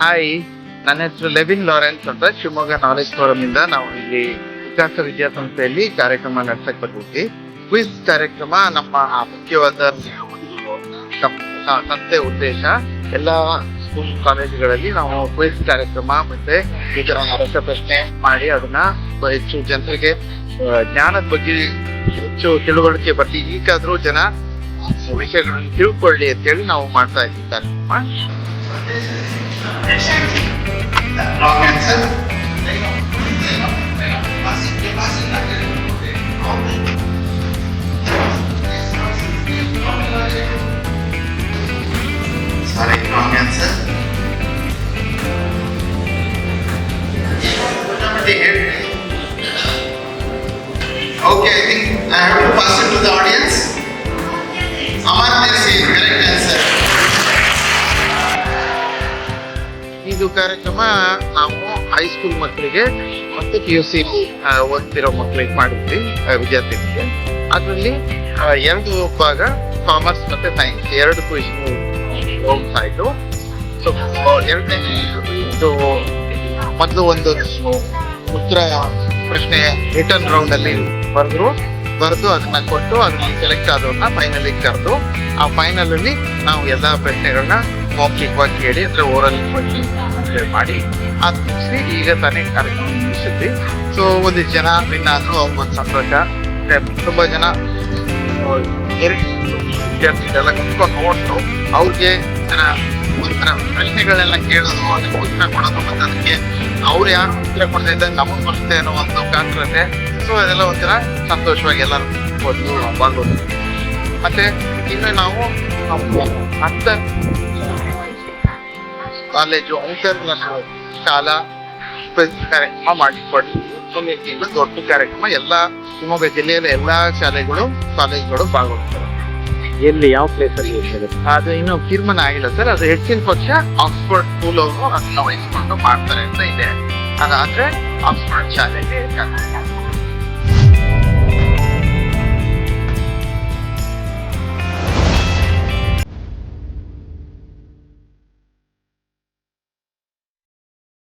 Hi ನನ್ನ ಹೆಸರು Levin Lawrence ಅಂತ ಶಿವಮೊಗ್ಗ ನಾಲೆಜ್ ಫೋರಂ ಇಂದ ನಾವು ಇಲ್ಲಿ ವಿಕಾಸ ವಿದ್ಯಾಸಂಸ್ಥೆಯಲ್ಲಿ ಕಾರ್ಯಕ್ರಮ ನಡೆಸಕ್ ಬಂದಿದ್ವಿ. ಕ್ವಿಜ್ ಕಾರ್ಯಕ್ರಮ ನಮ್ಮ ಮುಖ್ಯವಾದ ಸಂಸ್ಥೆ ಉದ್ದೇಶ. ಎಲ್ಲ ಸ್ಕೂಲ್ ಕಾಲೇಜುಗಳಲ್ಲಿ ನಾವು ಕ್ವಿಜ್ ಕಾರ್ಯಕ್ರಮ ಮತ್ತೆ ಇದರ ರಸಪ್ರಶ್ನೆ ಮಾಡಿ ಅದನ್ನ ಹೆಚ್ಚು ಜನರಿಗೆ ಜ್ಞಾನದ ಬಗ್ಗೆ ಹೆಚ್ಚು ತಿಳುವಳಿಕೆ ಬರ್ಲಿ. ಈಗಾದ್ರೂ ಜನ ವಿಷಯಗಳನ್ನು ತಿಳ್ಕೊಳ್ಳಿ ಅಂತೇಳಿ ನಾವು ಮಾಡ್ತಾ ಇದ್ದೀವಿ ಕಾರ್ಯಕ್ರಮ. Efficiency. Long answer. Sorry, answer. Okay, I think I have to pass it to the audience. Amar ಇದು ಕಾರ್ಯಕ್ರಮ ನಾವು ಹೈಸ್ಕೂಲ್ ಮಕ್ಕಳಿಗೆ ಮತ್ತು ಪಿ ಯು ಸಿ ಓದ್ತಿರೋ ಮಕ್ಕಳಿಗೆ ಮಾಡಿದ್ವಿ ವಿದ್ಯಾರ್ಥಿಗಳಿಗೆ ಅದರಲ್ಲಿ ಎರಡು ಭಾಗ ಕಾಮರ್ಸ್ ಮತ್ತೆ ಸೈನ್ಸ್ ಎರಡು ಕ್ವಿಜ್ ಆಯಿತು. ಸೊ ಎರಡನೇ ಇದು ಮೊದಲು ಒಂದು ಉತ್ತರ ಪ್ರಶ್ನೆ ರಿಟರ್ನ್ ರೌಂಡ್ ಅಲ್ಲಿ ಬರೆದ್ರು. ಬರೆದು ಅದನ್ನ ಕೊಟ್ಟು ಅದನ್ನ ಸೆಲೆಕ್ಟ್ ಆದವ್ರನ್ನ ಫೈನಲಿಗೆ ಕರೆದು, ಆ ಫೈನಲ್ ಅಲ್ಲಿ ನಾವು ಎಲ್ಲಾ ಪ್ರಶ್ನೆಗಳನ್ನ ಮೌಖಿಕವಾಗಿ ಕೇಳಿ ಅಂದ್ರೆ ಓರಲ್ ಮಾಡಿ. ಅದು ಮುಗಿಸಿ ಈಗ ತಾನೇ ಕಾರ್ಯಕ್ರಮ ಮುಗಿಸಿದ್ವಿ. ಸೊ ಒಂದು ಜನ ವಿನ್ ಆದ್ರು ಅವ್ರಿಗೊಂದು ಸಂತೋಷ. ತುಂಬಾ ಜನ ವಿದ್ಯಾರ್ಥಿಗಳೆಲ್ಲ ಕುತ್ಕೊಂಡು ನೋಡ್ತು. ಅವ್ರಿಗೆ ಒಂಥರ ಪ್ರಶ್ನೆಗಳೆಲ್ಲ ಕೇಳೋದು, ಅದಕ್ಕೆ ಉತ್ತರ ಕೊಡೋದು, ಮತ್ತೆ ಅದಕ್ಕೆ ಅವ್ರು ಯಾರು ಉತ್ತರ ಕೊಡ್ತಾ ಇದ್ದಾರೆ ನಮಗ್ ಬರುತ್ತೆ ಅನ್ನೋ ಒಂದು ಕಾತುರತೆ. ಸೊ ಅದೆಲ್ಲ ಒಂಥರ ಸಂತೋಷವಾಗಿ ಎಲ್ಲರೂ ಒಂದು ಭಾಗವಹಿಸಿ ಮತ್ತೆ, ಇನ್ನು ನಾವು ಅಂತ ಕಾಲೇಜು ಅಂತರ್ ಶಾಲಾ ಕಾರ್ಯಕ್ರಮ ಇದು ದೊಡ್ಡ ಕಾರ್ಯಕ್ರಮ ಎಲ್ಲ ಶಿವಮೊಗ್ಗ ಜಿಲ್ಲೆಯಲ್ಲಿ ಎಲ್ಲಾ ಶಾಲೆಗಳು ಕಾಲೇಜುಗಳು ಭಾಗವಹಿಸ್ತಾರೆ. ಎಲ್ಲಿ ಯಾವ ಪ್ಲೇಸ್ ಅಲ್ಲಿ ಇರ್ತದೆ ಅದು ಇನ್ನು ತೀರ್ಮಾನ ಆಗಿಲ್ಲ ಸರ್. ಅದು ಹೆಚ್ಚಿನ ಪಕ್ಷ ಆಕ್ಸ್ಫರ್ಡ್ ಸ್ಕೂಲ್ ಅವರು ಅದನ್ನ ವಹಿಸ್ಕೊಂಡು ಮಾಡ್ತಾರೆ ಅಂತ ಇದೆ. ಅದಾದ್ರೆ ಆಕ್ಸ್ಫರ್ಡ್ ಶಾಲೆಗೆ